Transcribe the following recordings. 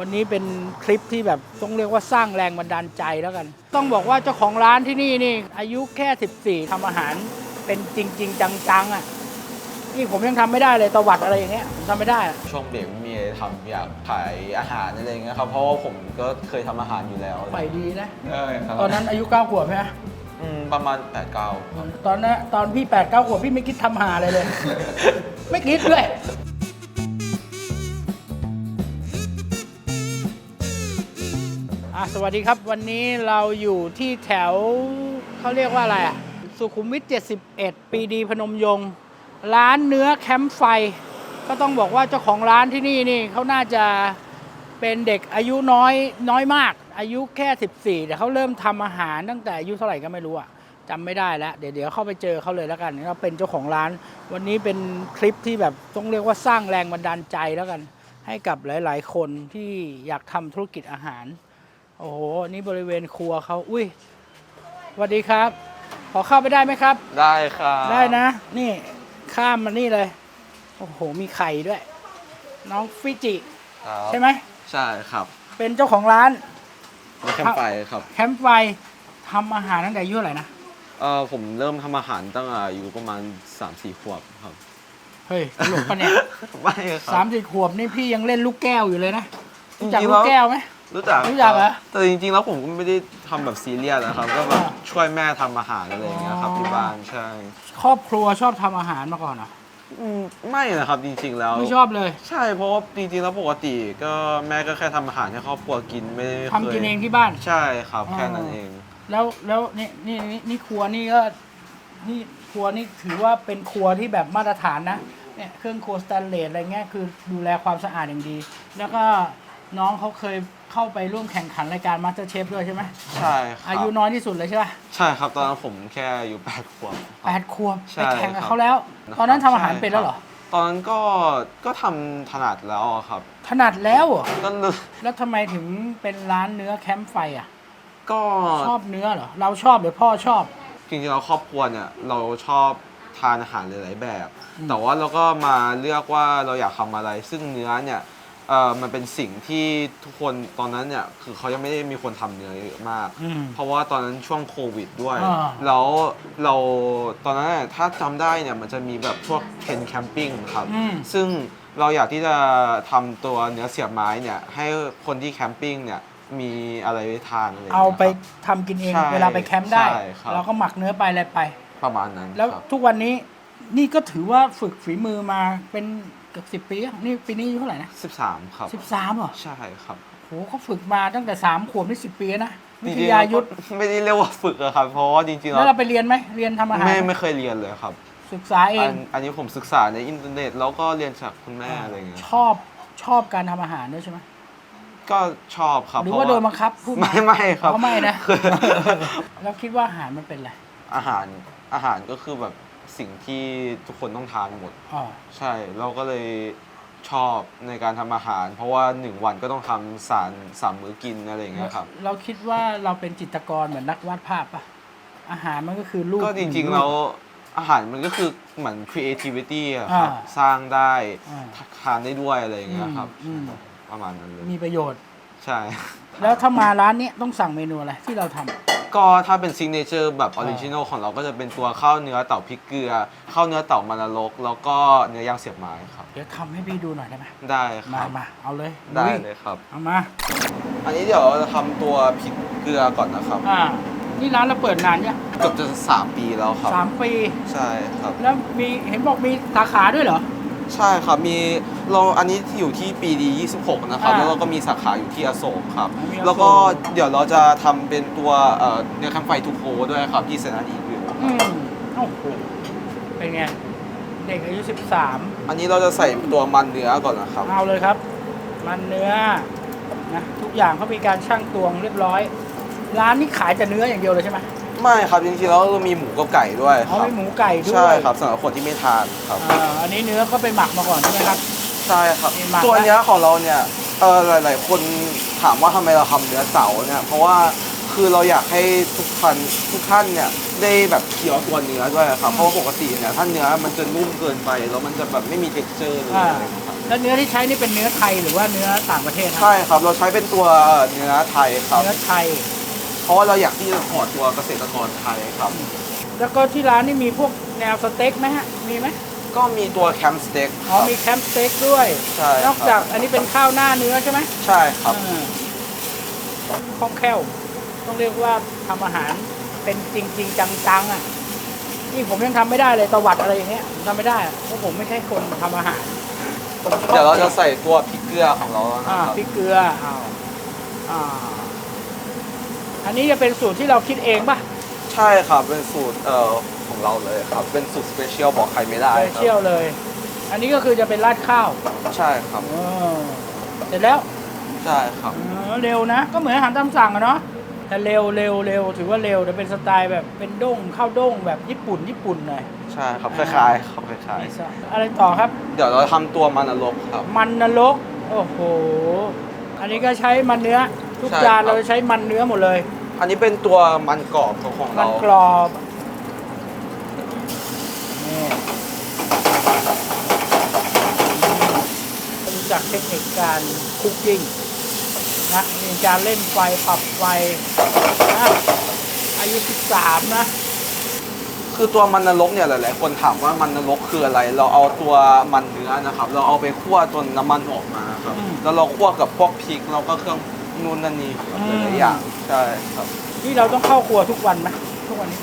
วันนี้เป็นคลิปที่แบบต้องเรียกว่าสร้างแรงบันดาลใจแล้วกัน ต้องบอกว่าเจ้าของร้านที่นี่นี่ อายุแค่ 14ทำอาหารเป็นจริง ๆ จังๆอะนี่ผมยังทำไม่ได้เลยตวัดอะไรอย่างเงี้ยผมทำไม่ได้อะช่วงเบรกไม่มีอะไรทำอยากขายอาหารอะไรอย่างเงี้ยครับเพราะว่าผมก็เคยทำอาหารอยู่แล้วไปดีนะใช่ครับตอนนั้นอายุ9ขวบใช่ไหมอืมประมาณ8ปดเก้าตอนนั้นตอนพี่8 9ขวบพี่ไม่คิดทำอาหารอะไรเลย ไม่คิดด้วย อะสวัสดีครับวันนี้เราอยู่ที่แถวเขาเรียกว่าอะไรอะสุขุมวิท 71 ปีดีพนมยงค์ร้านเนื้อแคมป์ไฟ ก็ต้องบอกว่าเจ้าของร้านที่นี่นี่เขาน่าจะเป็นเด็กอายุน้อยน้อยมาก อายุแค่ 14 แต่เขาเริ่มทำอาหารตั้งแต่อายุเท่าไหร่ก็ไม่รู้อะจำไม่ได้แล้วเดี๋ยวเดี๋ยวเข้าไปเจอเขาเลยแล้วกันเขาเป็นเจ้าของร้าน วันนี้เป็นคลิปที่แบบต้องเรียกว่าสร้างแรงบันดาลใจแล้วกัน ให้กับหลาย ๆ คนที่อยากทำธุรกิจอาหาร โอ้โห นี่บริเวณครัวเขาอุ้ยสวัสดีครับ ขอเข้าไปได้ไหมครับ ได้ครับได้นะ นี่ข้ามมานี่เลย โอ้โห มีไข่ด้วย น้องฟิจิ ครับใช่ไหม ใช่ครับเป็นเจ้าของร้าน มีแคมป์ไฟครับแคมป์ไฟทำอาหารตั้งแต่อายุเท่าไหร่นะ เออผมเริ่มทำอาหารตั้งแต่อายุประมาณ 3-4 ขวบครับเฮ้ยตลกปะเนี่ย ไม่คสารัมบสี่ขวบนี่พี่ยังเล่นลูกแก้วอยู่เลยนะจริรู้งๆจักแล้วลูกแก้วไหม รู้จักรู้จักเหรอ แต่จริงๆ แล้วผมก็ไม่ได้ทำแบบซีเรียสนะครับ ก็แบบอ่าช่วยแม่ทำอาหารอะไรอย่างเงี้ยครับอ๋อที่บ้านใช่ครอบครัวชอบทำอาหารมาก่อนเหรออืมไม่นะครับจริงๆแล้ว ไม่ชอบเลยใช่เพราะว่าจริงๆแล้วปกติก็แม่ก็แค่ทำอาหารให้ครอบครัวกินไม่ได้ทำกินเองที่บ้าน ใช่ครับอ๋อแค่นั้นเอง แล้วแล้วนี่นี่นี่นี่ครัวนี่ก็นี่ครัวนี่ถือว่าเป็นครัวที่แบบมาตรฐานนะเนี่ยเครื่องครัวสแตนเลสอะไรเงี้ยคือดูแลความสะอาดอย่างดี แล้วก็น้องเขาเคย เข้าไปร่วมแข่งขันรายการมาสเตอร์เชฟด้วยใช่ไหมใช่ครับอายุน้อยที่สุดเลยใช่ปะใช่ครับตอนนั้นผมแค่อายุแปดขวบครับ แปดขวบใช่ไปแข่งกับครับ เขาแล้ว ตอนนั้นทำอาหารเป็นแล้วเหรอ ตอนนั้นก็ก็ทำถนัดแล้วอะครับถนัดแล้วเหรอก็เลยแล้วทำไมถึงเป็นร้านเนื้อแคมป์ไฟอะ ก็ชอบเนื้อเหรอ เราชอบหรือพ่อชอบ จริงๆแล้วครอบครัวเนี่ยเราชอบทานอาหารหลายๆแบบอืมแต่ว่าเราก็มาเลือกว่าเราอยากทำอะไร ซึ่งเนื้อเนี่ย เออมันเป็นสิ่งที่ทุกคนตอนนั้นเนี่ยคือเขายังไม่ได้มีคนทำเนื้อเยอะมาก อืมเพราะว่าตอนนั้นช่วงโควิดด้วย อ่า แล้วเราตอนนั้นน่ะถ้าจำได้เนี่ยมันจะมีแบบพวกเทนแคมปิ้งครับ อืม ซึ่งเราอยากที่จะทำตัวเนื้อเสียบไม้เนี่ยให้คนที่แคมปิ้งเนี่ยมีอะไรไว้ทานอะไรย่งเอางี้ยไปครับทำกินเอง ใช่เวลาไปแคมป์ได้ ใช่ครับ เราก็หมักเนื้อไปอะไรไป ประมาณนั้นแล้วครับ ทุกวันนี้นี่ก็ถือว่าฝึกฝีมือมาเป็น เกือบสิบ10ปีอะนี่ปีนี้อายุเท่าไหร่นะ13ครับ สิบสามเหรอใช่ครับโหเขาฝึกมาตั้งแต่สามขวบนี่สิบปีแล้วนะจวิทริงๆยาแล้วยุทธก็ไม่ได้เรียกว่าฝึกอะครับ เพราะว่าจริงๆแล้วแล้วเราไปเรียนไหมเรียนทำอาหารไม่ไหมไม่เคยเรียนเลยครับศึกษาเออังนอันนี้ผมศึกษาในอินเทอร์เน็ตแล้วก็เรียนจากคุณแม่อะไรอย่างเงี้ยชอบชอบการทำอาหารด้วยใช่ไหมก็ชอบครับหรือเพว่าราะโดนบังคับพูดไม่ไม่ครับเขาไม่นะคือแล้วคิดว่าอาหารมันเป็นอะไร อาหารอาหารก็คือแบบ สิ่งที่ทุกคนต้องทานหมด อ๋อ ใช่เราก็เลยชอบในการทำอาหาร เพราะว่าหนึ่งวันก็ต้องทำสารสามมื้อกินอะไรอย่างเงี้ยครับ เราคิดว่าเราเป็นจิตรกรเหมือนนักวาดภาพปะอาหารมันก็คือรูป ก็จริงๆแล้วอาหารมันก็คือเหมือน creativity อะครับ อ่าสร้างได้อ่า ทานได้ด้วยอะไรอย่างเงี้ยครับ อืมประมาณนั้นเลย มีประโยชน์ ใช่ แล้วถ้ามาร้านนี้ต้องสั่งเมนูอะไรที่เราทำ ก็ถ้าเป็นซิงเนเจอร์แบบออริจินอลของเราก็จะเป็นตัวข้าวเนื้อเต่าพริกเกลือข้าวเนื้อเต่ามันนรกแล้วก็เนื้อย่างเสียบไม้ครับ เดี๋ยวทำให้พี่ดูหน่อยได้ไหมได้คมารับ มาเอาเลยได้ลุยเลยครับ เอามาอันนี้เดี๋ยวเราจะทำตัวพริกเกลือก่อนนะครับ อ่านี่ร้านเราเปิดนานยังเกือบจะสามปีแล้วครับ สามปี ใช่ครับ แล้วมีเห็นบอกมีสาขาด้วยเหรอ ใช่ครับ มีเราอันนี้ที่อยู่ที่ปีดี 26 นะครับ อ่าแล้วเราก็มีสาขาอยู่ที่อโศกครับ มีอโศก แล้วก็เดี๋ยวเราจะทำเป็นตัวเอ่อเนื้อคัมไฟทูโคด้วยครับ ที่เซนต์อีวิวอืมโอ้โหเป็นไง เด็กอายุ 13 อันนี้เราจะใส่ตัวมันเนื้อก่อนนะครับ เอาเลยครับ มันเนื้อนะทุกอย่างเขามีการชั่งตวงเรียบร้อย ร้านนี้ขายแต่เนื้ออย่างเดียวเลยใช่ไหม ไม่ครับจริงๆแล้วเรามีหมูกับไก่ด้วยคเขารับมีหมูไก่ด้วยใช่ครับสำหรับคนที่ไม่ทานครับ อ่าอันนี้เนื้อก็ไปหมักมาก่อนใช่ไหมครับ ใช่ครับมีหมัก ตัวเนี้ยของเราเนี่ยเออหลาย ๆ คนถามว่าทำไมเราทำเนื้อเต่าเนี่ยเพราะว่าคือเราอยากให้ทุกท่านทุกท่านเนี่ยได้แบบเคี้ยวตัวเนื้อด้วยครับเพราะว่าปกติเนี่ยถ้าเนื้อมันจะนุ่มเกินไปแล้วมันจะแบบไม่มี texture เลยอ่าครับแล้วเนื้อที่ใช้นี่เป็นเนื้อไทยหรือว่าเนื้อต่างประเทศครับใช่ครับเราใช้เป็นตัวเนื้อไทยครับเนื้อไทย เพราะว่าเราอยากที่จะขอดตัวเกษตรกรไทยครับ แล้วก็ที่ร้านนี่มีพวกแนวสเต็กไหมฮะ มีไหมก็มีตัวแคมป์สเต็กอ๋อมีแคมป์สเต็กด้วย ใช่นอกจากอันนี้เป็นข้าวหน้าเนื้อใช่ไหมใช่ครับ อ่าคล่องแคล่ว ต้องเรียกว่าทำอาหารเป็นจริงจริงๆจังๆอะนี่ผมยังทำไม่ได้เลยตวัดอะไรอย่างเงี้ยผมทำไม่ได้อะเพราะผมไม่ใช่คนทำอาหารผมชอบเดี๋ยวเราจะใส่ตัวพริกเกลือของเรานะอ่าครับ พริกเกลืออ้าวอ่า อันนี้จะเป็นสูตรที่เราคิดเองป่ะใช่ครับ เป็นสูตรเอ่อของเราเลยครับ เป็นสูตรสเปเชียลบอกใครไม่ได้ไปครัเชี่ยวเลย อันนี้ก็คือจะเป็นราดข้าวใช่ครับเออเสร็จแล้วใช่ครับเออเร็วนะ ก็เหมือนอาหารตามสั่งอะเนาะแต่เร็วเร็วเร็วถือว่าเร็วแต่เป็นสไตล์แบบเป็นด้งข้าวด้งแบบญี่ปุ่นญี่ปุ่นหน่อยใช่ครับคล้ายๆครับคล้ายนี่ซะอะไรต่อครับ ๆเดี๋ยวเราทำตัวมันนรกครับ มันนรกโอ้โห อันนี้ก็ใช้มันเนื้อ ทุกใช่จานครับเราจะใช้มันเนื้อหมดเลย อันนี้เป็นตัวมันกรอบของมัเรานกรอบนี่รู้จักเทคนิคการคุกกิ้งนะมีการเล่นไฟปรับไฟนะอายุ 13 นะ คือตัวมันนรกเนี่ยหลายๆคนถามว่ามันนรกคืออะไร เราเอาตัวมันเนื้อนะครับ เราเอาไปคั่วจนน้ำมันออกมาครับ อืม แล้วเราคั่วกับพวกพริกเราก็เครื่อง นู่นนั่นนี่ครับอืมหลายๆอย่างใช่ครับ นี่เราต้องเข้าครัวทุกวันไหมทุกวันนี้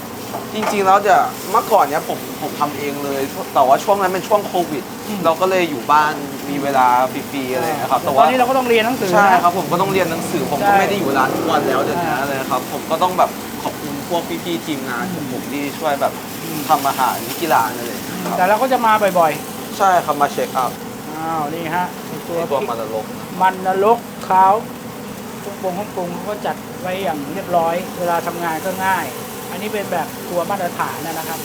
จริงๆแล้วจะเมื่อก่อนเนี่ยผมผมทำเองเลย แต่ว่าช่วงนั้นเป็นช่วงโควิด อืม เราก็เลยอยู่บ้านมีเวลาฟรีๆอะไรนะครับแต่แต่ตอว่านนี้เราก็ต้องเรียนหนังสือใช่นะ ครับผมก็ต้องเรียนหนังสือผมใช่ก็ไม่ได้อยู่ร้านทุกวันแล้วเดี๋ยวนี้อ่าเลยครับ ผมก็ต้องแบบขอบคุณพวกพี่ๆทีมงานของผมที่ช่วยแบบอืมทำอาหารที่ร้านอะไรอย่างเงี้ยครับแต่เราก็จะมาบ่อยใช่ครับมาเช็คอัพๆอ้าวนี่ฮะตัวในตัวพริกมันนรกมันนรกเขา ฮ่องกงฮ่องกงเขาก็จัดไว้อย่างเรียบร้อย เวลาทำงานก็ง่าย อันนี้เป็นแบบตัวมาตรฐานนะครับ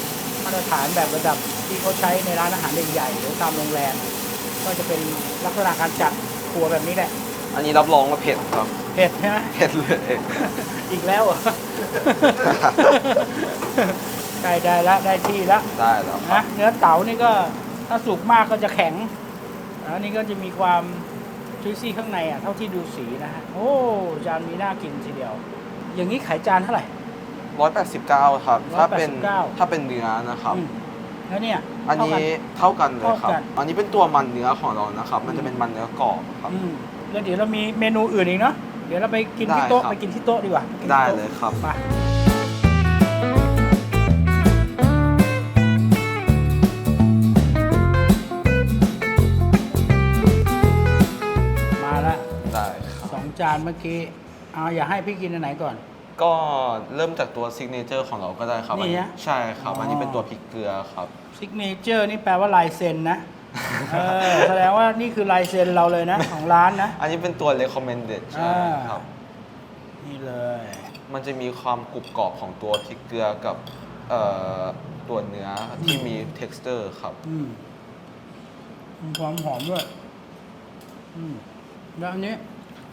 มาตรฐานแบบระดับที่เขาใช้ในร้านอาหารใหญ่ๆหรือตามโรงแรมก็จะเป็นลักษณะการจัดครัวแบบนี้แหละ อันนี้รับรองว่าเผ็ดครับ เผ็ดใช่ไหมเผ็ดเลย อีกแล้วเหรอใกล้ได้ละได้ที่ละได้แล้วครันะบเนื้อเต๋านี่ก็ถ้าสุกมากก็จะแข็งอันนี้ก็จะมีความ จุยซี่ข้างในอะเท่าที่ดูสีนะฮะโอ้จานมีน่ากินทีเดียว อย่างนี้ขายจานเท่าไหร่ 189 ครับ ถ้าเป็น189 ถ้าเป็นเนื้อนะครับ อืมแล้วเนี่ยอันเท่ากั นี้เท่ากันเลยครับ เท่ากัน อันนี้เป็นตัวมันเนื้อของเรานะครับ มันจะเป็นมันเนื้อกรอบครับ อืมแล้วเดี๋ยวเรามีเมนูอื่นอีกเนาะเดี๋ยวเราไปกินที่ได้โต๊ะครับ ไปกินที่โต๊ะดีกว่าปกินที่ได้โต๊ะเลยครับ ไป จานเมื่อกี้เอาอย่าให้พี่กินอันไหนก่อน ก็เริ่มจากตัวซิกเนเจอร์ของเราก็ได้ครับนี่อันนี้ฮะใช่ครับ อ๋ออั อันนี้เป็นตัวพริกเกลือครับ ซิกเนเจอร์นี่แปลว่าลายเซ็นนะเออแสดงว่านี่คือลายเซ็นเราเลยนะ ของร้านนะ อันนี้เป็นตัว recommended ใช่อ่าครับ นี่เลย มันจะมีความกรุบกรอบของตัวพริกเกลือกับเอ่อตัวเนื้อที่มี texture ครับ อืมมีความหอมด้วย อืมแล้วอันนี้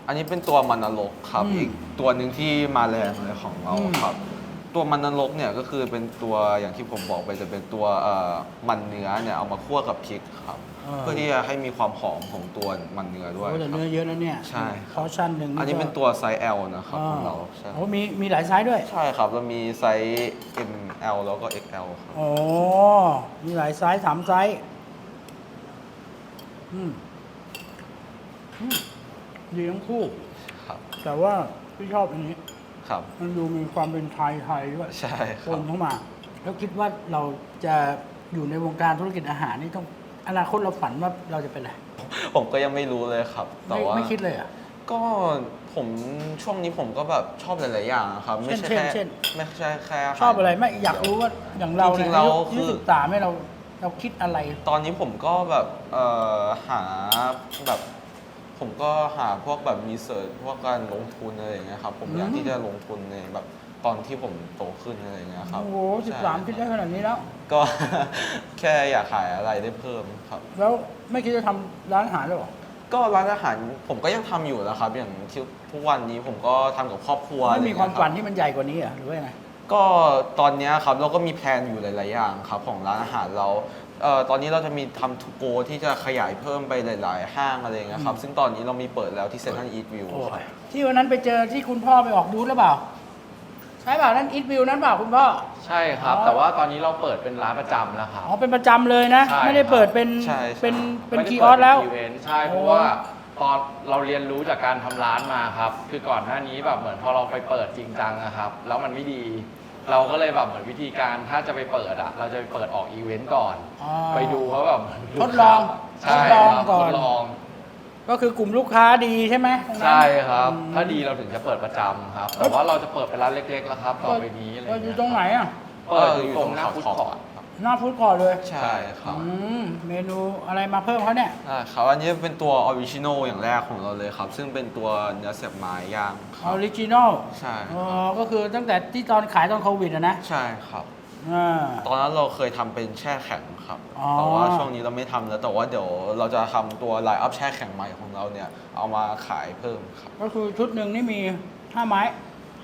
อันนี้เป็นตัวมันนรกครับ อืมอีกตัวหนึ่งที่มาแรงเลยของเราอืม ครับ ตัวมันนรกเนี่ยก็คือเป็นตัวอย่างที่ผมบอกไปจะเป็นตัวเอ่อมันเนื้อเนี่ยเอามาคั่วกับพริกครับ เพื่อที่จะให้มีความหอมของตัวมันเนื้อด้วยโอ้แต่ครับ เนื้อเยอะนะเนี่ยใช่ครับ พอชั่นหนึ่งอันนี้เป็นตัวไซส์ L นะครับของเราใช่โอ้มีมีหลายไซส์ด้วย ใช่ครับเรามีไซส์ ML แล้วก็ XL ครับโอ้มีหลายไซส์สามไซส์อืมอืม ดีทั้งคู่ ครับ แต่ว่าพี่ชอบอันนี้ ครับ มันดูมีความเป็นไทยไทยด้วยใช่คครันบเข้ามา แล้วคิดว่าเราจะอยู่ในวงการธุรกิจอาหารนี่ต้องอนาคตเราฝันว่าเราจะเป็นอะไรผมก็ยังไม่รู้เลยครับ แต่ไม่ว่า ไม่คิดเลยเหรอะ ก็ผมช่วงนี้ผมก็แบบชอบหลาย ๆ อย่างครับ ไม่ใช่เช่นแค่เช่น ไม่ใช่แค่าหา ชอบอะไรไม่อยากรู้ว่าอย่างเราจริเนี่ยงๆแล้วอายุคือ ยี่สิบสามเนี่ยเราเราคิดอะไร ตอนนี้ผมก็แบบเอ่อหาแบบ ผมก็หาพวกแบบมีเสิร์ชพวกการลงทุนอะไรอย่างเงี้ยครับผมอยากอืมที่จะลงทุนในแบบตอนที่ผมโตขึ้นอะไรอย่างเงี้ยครับโอ้โหสิบสามใช่คิดได้ขนาดนี้แล้ว ก็ แค่อยากขายอะไรได้เพิ่มครับ แล้วไม่คิดจะทำร้านอาหารเลยเหรอก็ร้านอาหารผมก็ยังทำอยู่นะครับ อย่างที่ทุกวันนี้ผมก็ทำกับครอบครัวไม่มีความอะไรอย่งเงี้ยรับฝันที่มันใหญ่กว่านี้เหรอหรือว่ายังไงก็ตอนเนี้ยครับเราก็มีแพลนอยู่หลาย ๆ อย่างครับของร้านอาหารเรา เอ่อตอนนี้เราจะมีทำทูโกที่จะขยายเพิ่มไปหลาย ๆ ห้างอะไรอย่างเงี้ยครับ ซึ่งตอนนี้เรามีเปิดแล้วที่เซ็นทรัลอีทวิวโอ้ครับยที่วันนั้นไปเจอที่คุณพ่อไปออกบูธหรือเปล่า ใช่เปล่านั่นอีทวิวนั้นเปล่าคุณพ่อ ใช่ครับ อ๋อ แต่ว่าตอนนี้เราเปิดเป็นร้านประจำแล้วครับ อ๋อเป็นประจำเลยนะ ใช่ ไม่ได้เปิดเป็นใช่ใช่ เป็นเป็นไม่ได้คีออสแล้ว เปิดเป็น event ใช่ เพโอ้ราะว่าตอนเราเรียนรู้จากการทำร้านมาครับ คือก่อนหน้านี้แบบเหมือนพอเราไปเปิดจริงจังนะครับ แล้วมันไม่ดี เราก็เลยแบบเหมือนวิธีการถ้าจะไปเปิดอะเราจะไปเปิดออกอีเวนต์ก่อน อ๋อ ไปดูว่าแบบทดลองใช่ทดลองครับก่อน ทดลอง ก็คือกลุ่มลูกค้าดีใช่ไหมตรงนั้น ใช่ครับ อืม ถ้าดีเราถึงจะเปิดประจำครับ แต่ว่าเราจะเปิดเป็นร้านเล็กๆแล้วครับต่อไปนี้อะไรเปิดอเงี้ยู่ยตรงไหนอะ เปิดอยู่ตรงหน้าฟุตคอร์ท หน้าฟู้ดคอร์ทเลยใช่ครับอืมเมนูอะไรมาเพิ่มเขาเนี่ยอ่าครับอันนี้เป็นตัวออริจินอลอย่างแรกของเราเลยครับ ซึ่งเป็นตัวเนื้อเสียบไม้ย่างคอรัอบริจินอลใช่อ๋อครับก็คือตั้งแต่ที่ตอนขายตอนโควิดอะนะใช่ครับ อ่า ตอนนั้นเราเคยทำเป็นแช่แข็งครับ อ๋อ แต่ว่าช่วงนี้เราไม่ทำแล้ว แต่ว่าเดี๋ยวเราจะทำตัวไลน์อัพแช่แข็งใหม่ของเราเนี่ย เอามาขายเพิ่มครับ ก็คือชุดหนึ่งนี่มีห้าไม้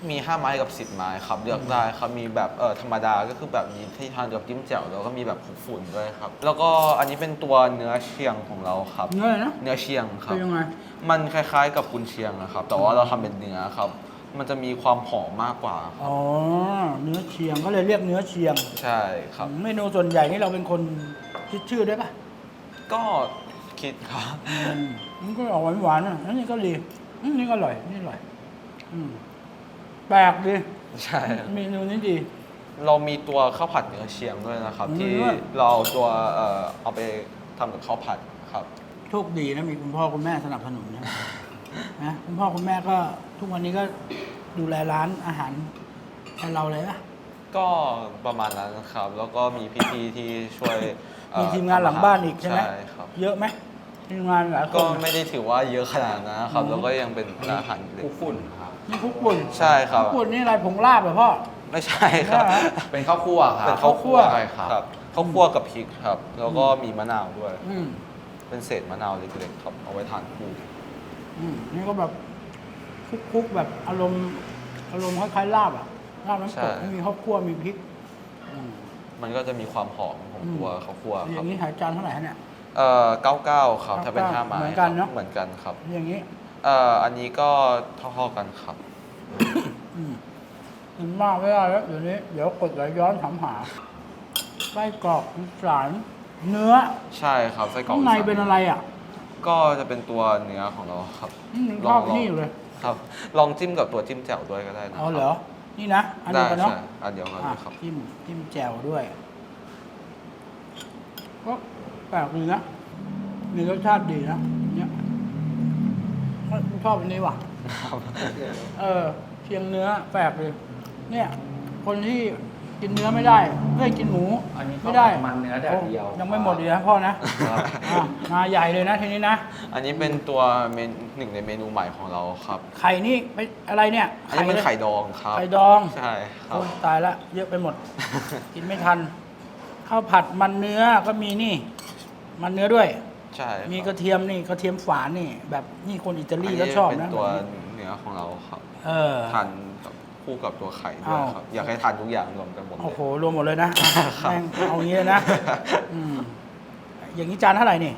มี 5 ไม้กับ 10 ไม้ครับเลือกได้ครับมีแบบเออธรรมดาก็คือแบบนี้ที่ทานกับจิ้มแจ่วแล้วก็มีแบบคลุกฝุ่นด้วยครับ แล้วก็อันนี้เป็นตัวเนื้อเชียงของเราครับ เนื้ออะไรนะเนื้อเชียงครัเป็บนยังไง มันคล้าย ๆ กับกุนเชียงนะครับ แต่ว่าเราทำเป็นเนื้อครับ มันจะมีความหอมมากกว่าอ๋อ เนื้อเชียงก็เลยเรียกเนื้อเชียงใช่ครับ เมนูส่วนใหญ่นี่เราเป็นคนคิดชื่อด้วยป่ะก็คิดครับ อืมมันก็ออกหวานๆนะอันนี้ก็ดีอันนี้ก็อร่อยนี่อร่อย อืม แปลกดีใช่ครับเมนูนี้ดี เรามีตัวข้าวผัดเนื้อเชียงด้วยนะครับ อืม ที่เราเอาตัวเอ่อเอาไปทำกับข้าวผัดครับ โชคดีนะมีคุณพ่อคุณแม่สนับสนุนนะ นะคุณพ่อคุณแม่ก็ทุกวันนี้ก็ดูแลร้านอาหารให้เราเลยป่ะก็ประมาณนั้นครับ แล้วก็มีพี่ๆที่ช่วยเอ่อมีทีมงานหลังบ้านอีกใช่ไหม ใช่ครับ เยอะไหมทีมงานหลายคก็น ไม่ได้ถือว่าเยอะขนาดนั้นนะครับอืมแล้วก็ยังเป็นอาหารเล็คุกกฝุ่นครับ นี่คุกปุ่นใช่ครับ คุกปุ่นนี่อะไรผงลาบเหรอพ่อ ไม่ใช่ครับใช่เหรอ เป็นข้าวคั่วครับเป็นข้าวคั่ว ใช่ครับข้าวคั่วกับพริกครับ แล้วก็มีมะนาวด้วย อืมเป็นเศษมะนาวเล็กๆครับ เอาไว้ทานคู่ อืมนี่ก็แบบคุกๆแบบอารมณ์อารมณ์คล้ายๆลาบอะลาบน้ำตกไม่มีข้าวคั่วมีพริกอืม มันก็จะมีความหอมของตัวข้าวคั่วอครัย่าบงนี้ขายจานเท่าไหร่ฮะเนี่ย เอ่อเก้าเก้าครับ ถ้าเป็น99ห้าไม้เหมือนกันเนอะ ครับเหมือนกันครับ อย่างนี้ เอ่ออันนี้ก็เท่าๆกันครับอืมกินมากไม่ได้แล้วเดี๋ยวนี้ เดี๋ยวกดไหลย้อนถามหาไส้กรอกอีสานเนื้อใช่ครับไส้กรอกข้างในอีสเป็นอะไรอะก็จะเป็นตัวเนื้อของเราครับอืมชอบนี่อยู่เลยครับ ลองจิ้มกับตัวจิ้มแจ่วด้วยก็ได้นะคอ๋รัอเหรอ นี่นะ อันเดียวกันเนาะใช่อันเดียวกันอะเลยครับ จิ้มจิ้มแจ่วด้วย ก็แปลกดีนะ มีรสชาติดีนะเนี่ย ชอบอันนี้ว่ะเออเชียงเนื้อแปลกเลยเนี่ย คนที่กินเนื้อไม่ได้ไม่กินหมูอันนี้ไม่ได้มันเนื้อแดดเดียว โอ้ยังไม่หมดเลยนะพ่อนะอะมาใหญ่เลยนะทีนี้นะอันนี้เป็นตัวเมนหนึ่งในเมนูใหม่ของเราครับไข่นี่เป็นอะไรเนี่ยอันนี้เป็นเลยไข่ดองครับ ไข่ดองใช่ครับ โอ้ยตายละเยอะไปหมด กินไม่ทันข้าวผัดมันเนื้อก็มีนี่ มันเนื้อด้วย ใช่ครับมีกระเทียมนี่กระเทียมฝานนี่ แบบนี่คนอิตาลีนก็นี้ชอบเป็นนะตัวเนื้อของเราครับเออทานกับคู่กับตัวไข่ด้วยอ้าวครับ อยากให้ทานทุกอย่างรวมกันหมดเลโอ้ยโหรวมหมดเลยนะแม่งเอางี้เลยนะอืมอย่างนี้จานเท่าไหร่นี่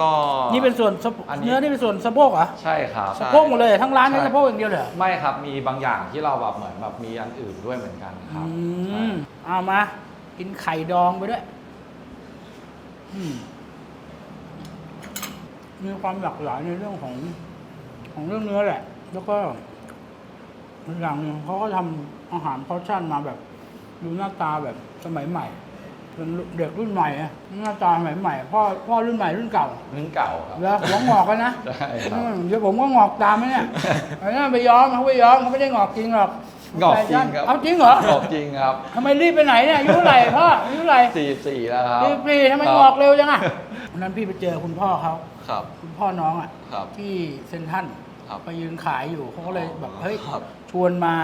ก็นี่เป็นส่วนสะโพกอันนี้เนื้อนี่เป็นส่วนสะโพกเหรอใช่ครับสะโพกหมดเลยทั้งร้านนี่ใช่สะโพกอย่างเดียวเลยเหรอไม่ครับมีบางอย่างที่เราแบบเหมือนแบบมีอันอื่นด้วยเหมือนกันคอืรับมเอามา กินไข่ดองไปด้วย อืม มีความหลากหลายในเรื่องของของเรื่องเนื้อแหละ แล้วก็อีกอย่างหนึงเขาก็ทำอาหารพอร์ชั่นมาแบบดูหน้าตาแบบสมัยใหม่เป็นเด็กรุ่นใหม่อะหน้าตาสมัยใหม่พ่อพ่อรุ่นใหม่รุ่นเก่านึ่งเก่าครับแล้วหัวงอกกันนะใช่ครับอืมเดี๋ยวผมก็งอกตามไหมเนี่ยไอ้นั่นไปย้อมเขาไปย้อมเขาไม่ได้งอกจริงหรอกงอกจริงครับเอาจริงเหรองอกจริงครับทำไมรีบไปไหนเนี่ยอายุเท่าไหร่พ่ออายุเท่าไหร่สี่สี่แล้วครับรีบพี่ทำไมงอกเร็วจังอะวันนั้นพี่ไปเจอคุณพ่อเขา ครับ คุณพ่อน้องอะครับที่เซ็นทรัลครับไปยืนขายอยู่เขาก็เลยแบบเฮ้ยครับ ชวนมา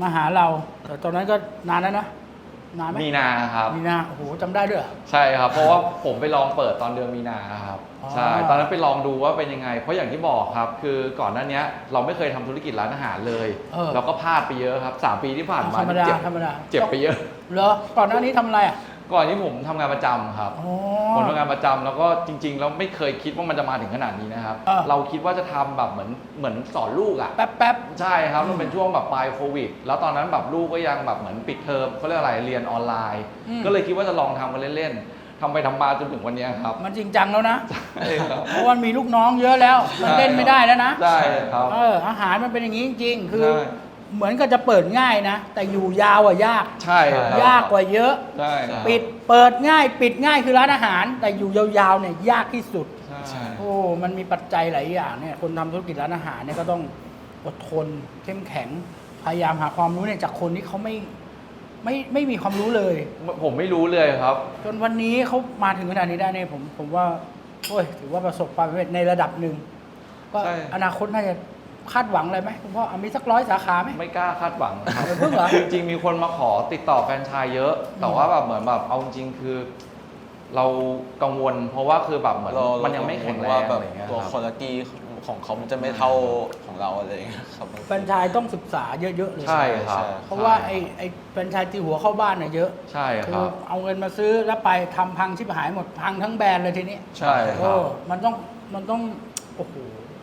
มาหาเรา แต่ตอนนั้นก็นานแล้วนะนานไหมมีนาครับ มีนาโอ้โหจำได้ด้วยเหรอ ใช่ครับ เพราะว่าผมไปลองเปิดตอนเดือนมีนาครับ อ๋อ ใช่ ตอนนั้นไปลองดูว่าเป็นยังไง เพราะอย่างที่บอกครับ คือก่อนหน้าเนี้ยเราไม่เคยทำธุรกิจร้านอาหารเลย เออเราก็พลาดไปเยอะครับสามปีที่ผ่านมาธรรมดาเจ็บธรรมดาเจ็บไปเยอะ เหรอก่อนหน้านี้ทำอะไรอะ ก่อนที่ผมทำงานประจำครับอ๋อ ผมทำงานประจำแล้วก็จริง ๆ แล้วไม่เคยคิดว่ามันจะมาถึงขนาดนี้นะครับเออเราคิดว่าจะทำแบบเหมือนเหมือนสอนลูกอะ แป๊บแป๊บ ใช่ครับมันเป็นช่วงแบบปลายโควิด แล้วตอนนั้นแบบลูกก็ยังแบบเหมือนปิดเทอมเขาเรียกอะไรเรียนออนไลน์ อืม ก็เลยคิดว่าจะลองทำกันเล่นๆทำไปทำมาจนถึงวันเนี้ยครับ มันจริงจังแล้วนะใช่ครับเพราะว่ามีลูกน้องเยอะแล้ว มันเล่นไม่ได้แล้วนะ ได้ครับ เอออาหารมันเป็นอย่างนี้จริงๆ คือ ใช่ เหมือนกับจะเปิดง่ายนะ แต่อยู่ยาวอะยาก ใช่ครับยากกว่าเยอะ ใช่ครับปิดเปิดง่าย ปิดง่ายคือร้านอาหาร แต่อยู่ยาวๆเนี่ยยากที่สุด ใช่โอ้ มันมีปัจจัยหลายอย่างเนี่ย คนทำธุรกิจร้านอาหารเนี่ยก็ต้องอดทนเข้มแข็ง พยายามหาความรู้เนี่ยจากคนที่เขาไม่ไม่ไม่มีความรู้เลย ผมไม่รู้เลยครับ จนวันนี้เขามาถึงขนาดนี้ได้เนี่ยผมผมว่าโอ้ยถือว่าประสบความสำเร็จในระดับหนึ่งก็ใช่ อนาคตน่าจะ คาดหวังอะไรไหมคุณพ่อเอามีสักร้อยสาขาไหม ไม่กล้าคาดหวังครับเพิ่งเหรอจริงๆมีคนมาขอติดต่อแฟรนไชายเยอะ แต่ว่าแบบเหมือนแบบเอาจริงๆคือ เรากังวล เพราะว่าคือแบบเหมือนเรามันยังไม่แข็งแรว่างแบอะบไรอย่างเงี้ยตัวครับคุณภาพของเขามันจะไม่เท่าของเราอะไรอย่างเงี้ยครับ แฟรนไชายต้องศึกษาเยอะๆเลยใช่ครับใช่เพราะว่าไอ้ไอ้แฟรนไชายตีหัวเข้าบ้านเนี่ยเยอะใช่คืคอรับ เอาเงินมาซื้อแล้วไปทำพังชิบหายหมดพังทั้งแบรนด์เลยทีนี้ใช่คโอ้รับมันต้องมันต้องโอ้โห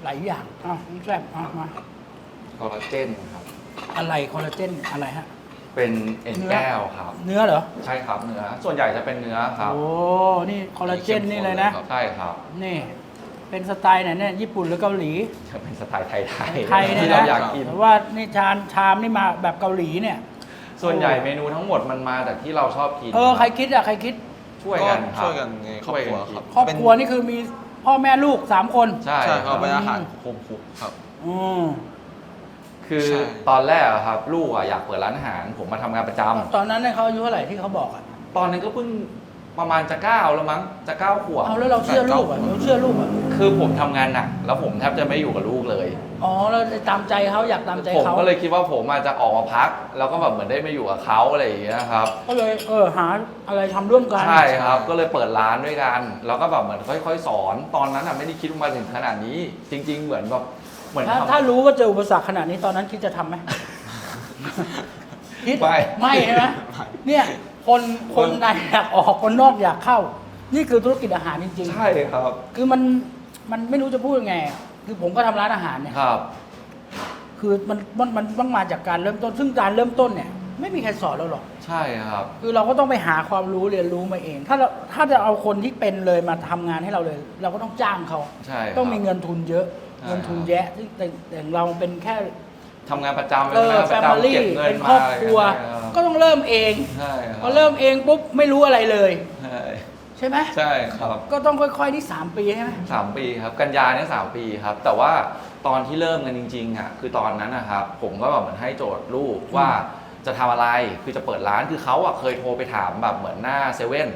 หลายอย่างอะน้องแซ่บอะมาคอลลาเจนครับ อะไรคอลลาเจนอะไรฮะ เป็นเอ็นเนื้อแก้วครับ เนื้อเหรอ ใช่ครับเนื้อ ส่วนใหญ่จะเป็นเนื้อครับโอ้นี่คอลลาเจนนี่เลยนะใช่ครับ นี่ เป็นสไตล์ไหนเนี่ยญี่ปุ่นหรือเกาหลีจะเป็นสไตล์ไทยๆไทยเนี่ยที่เรานะอยากกินแต่ว่านี่ชามชามนี่มาแบบเกาหลีเนี่ย ส่วนใหญ่เมนูทั้งหมดมันมาจากที่เราชอบกินเออใครคิดอะใครคิดช่วยก็กันครับ ช่วยกันในครอบครัวครับครอบครัวนี่คือมี พ่อแม่ลูกสามคน ใช่ใช่คครัรับบเป็นอาหารโฮมคุกครับ อืมคือใช่ ตอนแรกอะครับลูกอะอยากเปิดร้านอาหาร ผมมาทำงานประจำตอนนั้นเนี่ยเขาอายุเท่าไหร่ที่เขาบอกอะตอนนั้นก็เพิ่ง ประมาณจะเก้าแล้วมั้งจะเก้าขวบเอาแล้วเราเชื่อลูกอะเราเชื่อลูกอะคือผมทำงานหนักแล้วผมแทบจะไม่อยู่กับลูกเลย อ๋อเราตามใจเขาอยากตามใจผมเขาก็เลยคิดว่าผมอาจจะออกมาพัก แล้วก็แบบเหมือนได้มาอยู่กับเขาอะไรอย่างเงี้ยครับ ก็เลยเออหาอะไรทำร่วมกันใช่ครับ ก็เลยเปิดร้านด้วยกัน แล้วก็แบบเหมือนค่อยๆ สอน ตอนนั้นอะไม่ได้คิดว่ามาถึงขนาดนี้ จริง ๆ เหมือนแบบเหมือนถ้าทำ ถ้ารู้ว่าเจออุปสรรคขนาดนี้ตอนนั้นคิดจะทำไหม คิดไม่ ไม่ใช่ไหมเนี่ย คนคนในอยากออกคนนอกอยากเข้า นี่คือธุรกิจอาหารจริงใช่ครับๆคือมันมันไม่รู้จะพูดยังไงอะคือผมก็ทำร้านอาหารเนี่ย ครับ คือมันมันมันต้องมาจากการเริ่มต้น ซึ่งการเริ่มต้นเนี่ย ไม่มีใครสอนเราหรอก ใช่ครับ คือเราก็ต้องไปหาความรู้เรียนรู้มาเอง ถ้าเราถ้าจะเอาคนที่เป็นเลยมาทำงานให้เราเลย เราก็ต้องจ้างเขา ใช่ครับ ต้องมีเงินทุนเยอะ ใช่เงินทุนแยะซึ่งแต่แต่เราเป็นแค่ ทำงานประจำเออป็นแฟงานประมิจำลี่เก็บเงินเป็นมาครอบครัวอะไรอย่างเงี้ยก็ต้องเริ่มเองใช่ครัพอเริ่มเองปุ๊บไม่รู้อะไรเลย ใช่ใช่ไหมใช่ครับก็ต้องค่อยๆที่สามปีใช่ไหม สามปีครับ กันยาเนี่ยสามปีครับ แต่ว่าตอนที่เริ่มกันจริงๆอะคือตอนนั้นนะครับ ผมก็แบบเหมือนให้โจทย์ลูกว่าจะทำอะไรคือจะเปิดร้านคือเขาอะเคยโทรไปถามแบบเหมือนหน้าเซเว่น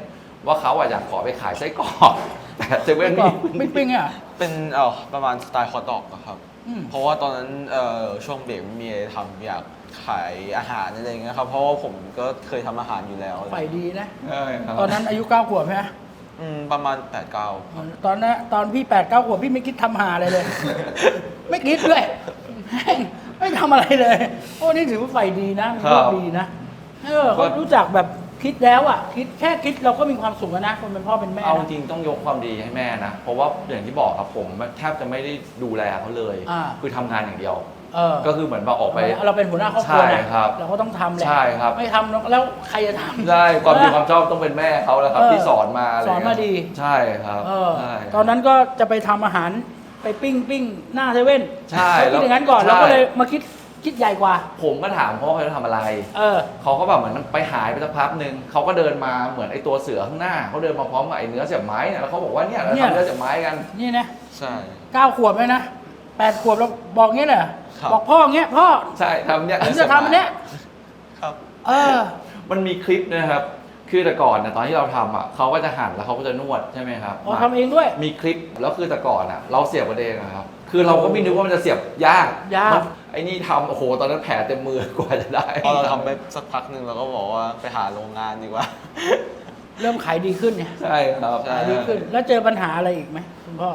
ว่าเขาอะอยากขอไปขายไส้กรอกแต่เซเว่นก็มีปิ๊งปิ๊งๆอะ เป็นเอ่อประมาณสไตล์คอตอกอะครับ อืม เพราะว่าตอนนั้นเอ่อช่วงเบรกไม่มีอะไรทำอยากขายอาหารอะไรอย่างเงี้ยครับ เพราะว่าผมก็เคยทำอาหารอยู่แล้วไฟดีนะ ใช่ครับตอนนั้นอายุเก้าขวบใช่ไหมอืมประมาณ8ปดเก้าครับตอนนั้นตอนพี่แปดเก้าขวบพี่ไม่คิดทำหาอะไรเลย ไม่คิดด้วยแม่งไม่ทำอะไรเลย โอ้นี่ถือว่าไฟดีนะมันครับดีนะเออเขารู้จักแบบ คิดแล้วอะคิดแค่คิดเราก็มีความสุขแล้วนะคนเป็นพ่อเป็นแม่เอาจนะ ริงต้องยกความดีให้แม่นะ เพราะว่าอย่างที่บอกครับผมแทบจะไม่ได้ดูแลเขาเลย อ่า คือทำงานอย่างเดียว เออก็คือเหมือนแบบออกไป เราเป็นหัวหน้าครอบครัวใช่นะครับเราก็ต้องทำแหละใช่ครับ ไม่ทำแล้วใครจะทำใช่ความดีความชอบต้องเป็นแม่เขาแหละครับ เออที่สอนมาะไรสอนมาดีใช่ครับเออใช่ตอนนั้นก็จะไปทำอาหารไปปิ้งปิ้งหน้าเซเว่นใช่เราคิดอย่างนั้นก่อนใช่เราก็เลยมาคิด คิดใหญ่กว่า ผมก็ถามเขาว่าเขาจะทำอะไร เออ เขาก็แบบเหมือนไปหายไปสักพักหนึ่งเขาก็เดินมาเหมือนไอ้ตัวเสือข้างหน้า เขาเดินมาพร้อมกับไอ้เนื้อเสียบไม้เนี่ยแล้วเขาบอกว่าเนี่ยเราเนี่ย ทำเนื้อเสียบไม้กัน นี่นะใช่ เก้าขวบเลยนะแปดขวบเราบอกงี้เลยเหรอครับ บอกพ่ออย่างเงี้ยพ่อใช่ทำเนี่ยผมจะทำอันเนี้ยครับ เออ มันมีคลิปนะครับ คือแต่ก่อนนะตอนที่เราทำอะเขาก็จะหั่นแล้วเขาก็จะนวดใช่ไหมครับพอทำเองด้วย มีคลิปแล้วคือแต่ก่อนอะ เราเสียบกันเองอะครับ คือเราก็ไม่นึกว่ามันจะเสียบยากยาก มันไอ้นี่ทำโอ้โหตอนนั้นแผลเต็มมือกว่าจะได้พอเราทำไปสักพักหนึ่งเราก็บอกว่าไปหาโรงงานดีกว่า เริ่มขายดีขึ้นเนี่ยใช่ครับใช่ขายดีขึ้น แล้วเจอปัญหาอะไรอีกไหมคุณพ่อ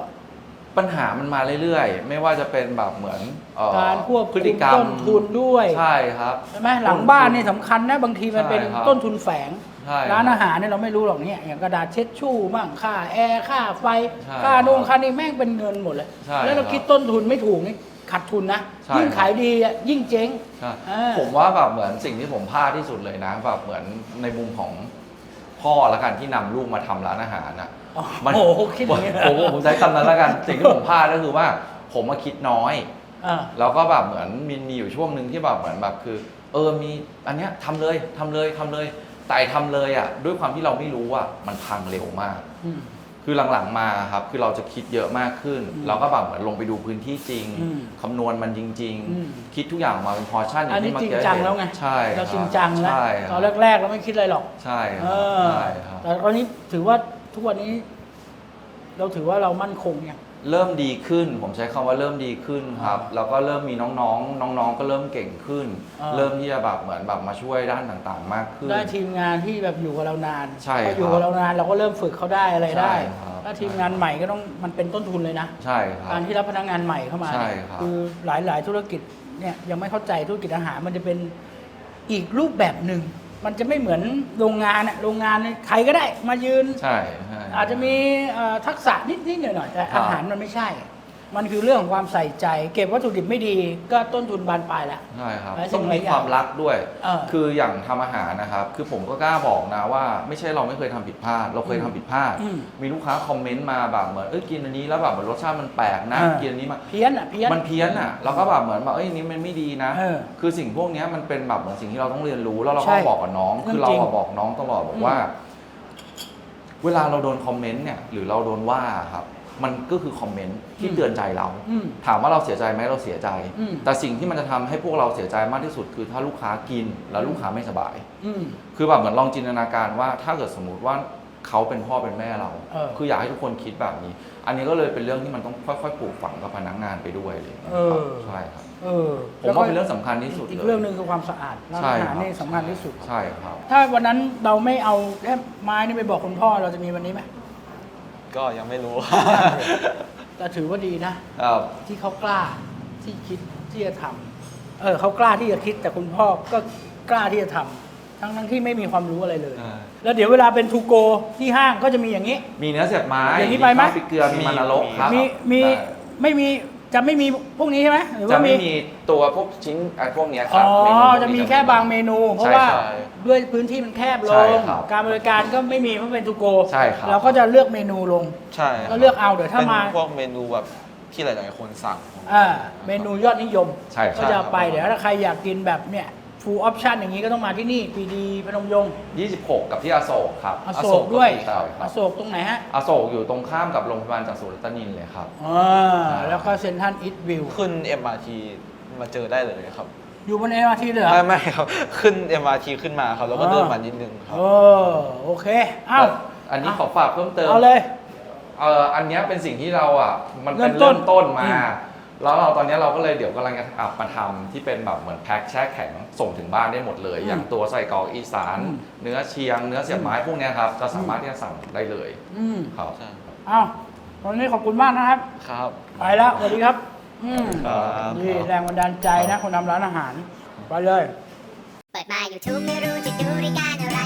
ปัญหามันมาเรื่อยๆ ไม่ว่าจะเป็นแบบเหมือนเอ่อการควบพคุฤติมกรรมต้นทุนด้วย ใช่ครับ ใช่ไหมหลังบ้านนี่สำคัญนะบางทีมันเป็นใช่ครับ ต้นทุนแฝง ใใช่ครับร้านอาหารเนี่ยเราไม่รู้หรอกเนี่ยอย่างกระดาษเช็ดชู่บ้างค่าแอร์ค่าไฟใช่ค่านู่นค่านี่แม่งเป็นเงินหมดเลยใช่แล้วเราครับคิดต้นทุนไม่ถูกนี่ขาดทุนนะใช่ ยิ่งครับขายดีอะยิ่งเจ๊ง ใช่อ่า ผมว่าแบบเหมือนสิ่งที่ผมพลาดที่สุดเลยนะแบบเหมือนในมุมของพ่อละกันที่นำลูกมาทำร้านอาหารอะอ๋อมันโอ้โหคิดอย่างนี้เหรอผมผมใช้คำนั้นละกัน สิ่งที่ผมพลาดก็คือว่า ผมมาคิดน้อย อ่า แล้วก็แบบเหมือนมีมีอยู่ช่วงหนึ่งที่แบบเหมือนแบบคือ เออมีอันเนี้ยทำเลยทำเลยทำเลย แต่ไอ้ทำเลยอะด้วยความที่เราไม่รู้อะมันพังเร็วมากอืมคือหลังๆมาครับคือเราจะคิดเยอะมากขึ้นอืมเราก็แบบเหมือนลงไปดูพื้นที่จริงอืมคำนวณมันจริงอืมๆคิดทุกอย่างออกมาเป็นพอร์ชั่นออันย่างนี้ที่เมื่อจริงกี้จังเห็นแล้วไงใช่เราคบจริงจังแล้วใช่คตรัอบนแรกๆเราไม่คิดอะไรหรอกใช่คเอรับอใช่ครับแต่ตอนนี้ถือว่าทุกวันนี้ เราถือว่าเรามั่นคงยัง เริ่มดีขึ้น ผมใช้คำว่าเริ่มดีขึ้นครับ แล้วก็เริ่มมีน้องๆ น้องๆ ก็เริ่มเก่งขึ้น อ่า เริ่มที่จะแบบเหมือนแบบมาช่วยด้านต่างๆ มากขึ้น ได้ทีมงานที่แบบอยู่กับเรานานใช่พออยู่ครักับบเรานานเราก็เริ่มฝึกเขาได้อะไรได้ ใช่ครับถ้าทีมงานใหม่ก็ต้องมันเป็นต้นทุนเลยนะ ใช่ครับ การที่รับพนักงานใหม่เข้ามาใช่เนี่ยครับ คือหลาย ๆ ธุรกิจเนี่ยยังไม่เข้าใจธุรกิจอาหารมันจะเป็นอีกรูปแบบหนึ่ง มันจะไม่เหมือนโรงงานอะโรงงานเนี่ยใครก็ได้มายืน ใช่ใช่ อาจจะมีเอ่อทักษะนิดๆหน่อยๆแต่ครับ อาหารมันไม่ใช่ มันคือเรื่องของความใส่ใจ เก็บวัตถุดิบไม่ดีก็ต้นทุนบานปลายแล้ว ใช่ครับ หลายสิ่ต้องงหลามียอย่างความรักด้วย เออคืออย่างทำอาหารนะครับ คือผมก็กล้าบอกนะว่า ไม่ใช่เราไม่เคยทำผิดพลาด เราเคยทำผิดพลาด อืมมีลูกค้าคอมเมนต์มาแบบเหมือนเอ้ยกินอันนี้แล้วแบบเหมือนรสชาติมันแปลกนะเออ กินอันนี้มาเพี้ยนอะเพี้ยน มันเพี้ยนอะเราก็แบบเหมือนแบบเอ้ยอันนี้มันไม่ดีนะ เออคือสิ่งพวกเนี้ยมันเป็นแบบเหมือนสิ่งที่เราต้องเรียนรู้แล้วเราใช่ก็บอกกับน้องเรื่องคือเราจริงอะบอกน้องตลอดบอกว่า เวลาเราโดนคอมเมนต์เนี่ยหรือเราโดนว่าครับ มันก็คือคอมเมนต์ที่เตือนใจเรา อืมถามว่าเราเสียใจไหมเราเสียใจ อืม แต่สิ่งที่มันจะทำให้พวกเราเสียใจมากที่สุด คือถ้าลูกค้ากินแล้วลูกค้าไม่สบาย อืม คือแบบเหมือนลองจินตนาการว่าถ้าเกิดสมมุติว่า เขาเป็นพ่อเป็นแม่เรา เออ คืออยากให้ทุกคนคิดแบบนี้ อันนี้ก็เลยเป็นเรื่องที่มันต้องค่อยๆปลูกฝังกับพนักงานไปด้วยอะไรอย่างเลยเออ ใช่ครับ เออผมว่าเป็นเรื่องสำคัญที่สุดอีกลยเรื่องหนึ่งคือความสะอาดร้านใช่อาคหารรับนี่สำคัญที่สุด ใช่ครับ ถ้าวันนั้นเราไม่เอาแค่ไม้นี่ไปบอกคุณพ่อเราจะมีวันนี้ไหมก็ยังไม่รู้ แต่ถือว่าดีนะ เอ่อที่เขากล้าที่คิดที่จะทำเออเขากล้าที่จะคิดแต่คุณพ่อก็กล้าที่จะทำทั้งทั้งที่ไม่มีความรู้อะไรเลยใช่ แล้วเดี๋ยวเวลาเป็นทูโกที่ห้างก็จะมีอย่างนี้ มีเนื้อเสียบไม้อย่างนี้ไปไหม ข้าวพริกเกลือมีมันนรกครับมีมีใช่ไม่มีจะไม่มีพวกนี้ใช่ไหมหรือจะว่าไม่มี มีตัวพวกชิ้นไอ้พวกเนี้ยคอ๋รัอบเนูพวกนี้ จะมีแค่บางเมนู เพราะใช่ว่าครับด้วยพื้นที่มันแคบลใช่ง ครับการบริการก็ไม่มีเพราะเป็นทูโกใช่ครับ เราก็จะเลือกเมนูลง ใช่ครับก็เลือกเอาเดี๋ยวถ้ามาเป็นพวกเมนูแบบที่หลาย ๆ คนสั่ง อ่าเมนูยอดนิยม ใช่ครับ ก็จะเอาไปเดี๋ยวถ้าใครอยากกินแบบเนี่ย ฟูลออปชั่นอย่างนี้ก็ต้องมาที่นี่ปีดีพนมยงค์26 กับที่อโศกครับอโศกด้วยใช่คอรับโศกตรงไหนฮะอโศกอยู่ตรงข้ามกับโรงพยาบาลจากสุรตนินเลยครับ อ่าแล้วก็เซ็นทรัลอิทวิวขึ้น MRT มาเจอได้เลยครับ อยู่บนเอ็มอาร์ทีเลยเหรอ ไม่ไม่ครับ ขึ้น MRT ขึ้นมาครับ แล้วก็อ่าเดินมานิดนึงครับเออโอเคเอ้าอันนี้ขอฝากเพิ่มเติม เอาเลย เอออันเนี้ยเป็นสิ่งที่เราอะมันเป็นเริ่เริ่มมต้ต้นนมา อืม แล้วเราตอนเนี้ยเราก็เลยเดี๋ยวกำลังจะอับมาทำที่เป็นแบบเหมือนแพ็คแช่แข็งส่งถึงบ้านได้หมดเลย อย่างตัวใส่กรอกอีสานอืมเนื้อเชียง เนื้อเสียบไม้พวกเนี้ยครับจะสามารถที่จะสั่งได้เลยอืมครับใช่เอ้าวันนี้ขอบคุณมากนะครับ ครับ ไปแล้วสวัสดีครับ อืมครับนี่แรงบันดาลใจนะคนทำร้านอาหาร ไปเลย เปิดมา YouTube ไม่รู้จะดูรายการอะไร